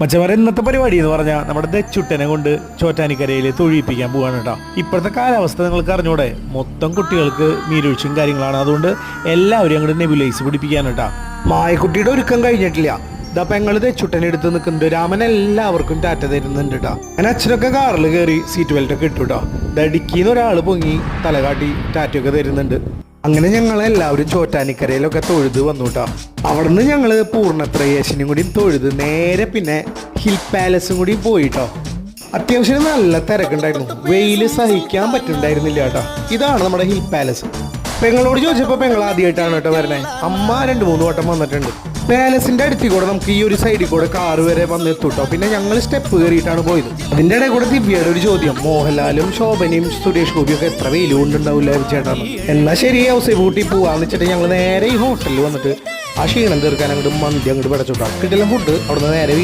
മച്ചമാരെ ഇന്നത്തെ പരിപാടി എന്ന് പറഞ്ഞാൽ നമ്മുടെ ദച്ചുട്ടനെ കൊണ്ട് ചോറ്റാനിക്കരയിൽ തൊഴിപ്പിക്കാൻ പോവാണ് കേട്ടോ. ഇപ്പോഴത്തെ കാലാവസ്ഥ നിങ്ങൾക്ക് അറിഞ്ഞൂടെ? മൊത്തം കുട്ടികൾക്ക് നീരൊഴിച്ചും കാര്യങ്ങളാണ്. അതുകൊണ്ട് എല്ലാവരും അങ്ങോട്ട് നെബുലൈസ് പിടിപ്പിക്കാൻ കേട്ടോ. മായക്കുട്ടിയുടെ ഒരുക്കം കഴിഞ്ഞിട്ടില്ല. ഇതാ പെങ്ങൾ ദച്ചുട്ടനെ എടുത്ത് നിൽക്കുന്നുണ്ട്. രാമൻ എല്ലാവർക്കും ടാറ്റ തരുന്നുണ്ട് കേട്ടോ. അങ്ങനെ അച്ഛനൊക്കെ കാറിൽ കയറി സീറ്റ് ബെൽറ്റ് ഒക്കെ ഇട്ടു കേട്ടോ. ദടിക്കിന്ന് ഒരാൾ പൊങ്ങി തലകാട്ടി ടാറ്റയൊക്കെ തരുന്നുണ്ട്. അങ്ങനെ ഞങ്ങൾ എല്ലാവരും ചോറ്റാനിക്കരയിലൊക്കെ തൊഴുത് വന്നു കേട്ടോ അവിടുന്ന് ഞങ്ങൾ പൂർണത്രയേശനും കൂടി തൊഴുത് നേരെ പിന്നെ ഹിൽ പാലസും കൂടി പോയിട്ടോ. അത്യാവശ്യം നല്ല തിരക്കുണ്ടായിരുന്നു. വെയിൽ സഹിക്കാൻ പറ്റുണ്ടായിരുന്നില്ല കേട്ടോ. ഇതാണ് നമ്മുടെ ഹിൽ പാലസ്. പെങ്ങളോട് ചോദിച്ചപ്പോൾ പെങ്ങൾ ആദ്യമായിട്ടാണ് കേട്ടോ വരണേ അമ്മ രണ്ട് മൂന്ന് വട്ടം വന്നിട്ടുണ്ട്. പാലസിന്റെ അടുത്തിൽ കൂടെ നമുക്ക് ഈ ഒരു സൈഡിൽ കൂടെ കാറ് വരെ വന്ന് എത്തുട്ടോ പിന്നെ ഞങ്ങൾ സ്റ്റെപ്പ് കയറിയിട്ടാണ് പോയത്. അതിന്റെ ഇടയിൽ കൂടെ ദിവ്യയുടെ ഒരു ചോദ്യം. മോഹൻലാലും ശോഭനയും സുരേഷ് ഗോപിയും ഒക്കെ എത്ര വെയിൽ കൊണ്ടുണ്ടാവില്ല ചേട്ടാ? എന്നാ ശരി ഹൗസ് കൂട്ടി പോവാന്ന് വെച്ചിട്ട് ഞങ്ങൾ നേരെ ഈ ഹോട്ടലിൽ വന്നിട്ട് ആ ക്ഷീണം തീർക്കാൻ അങ്ങോട്ട് മന്തി അങ്ങോട്ട് പടച്ചോട്ടാ. കിട്ടില്ല ഫുഡ് അവിടുന്ന് നേരെ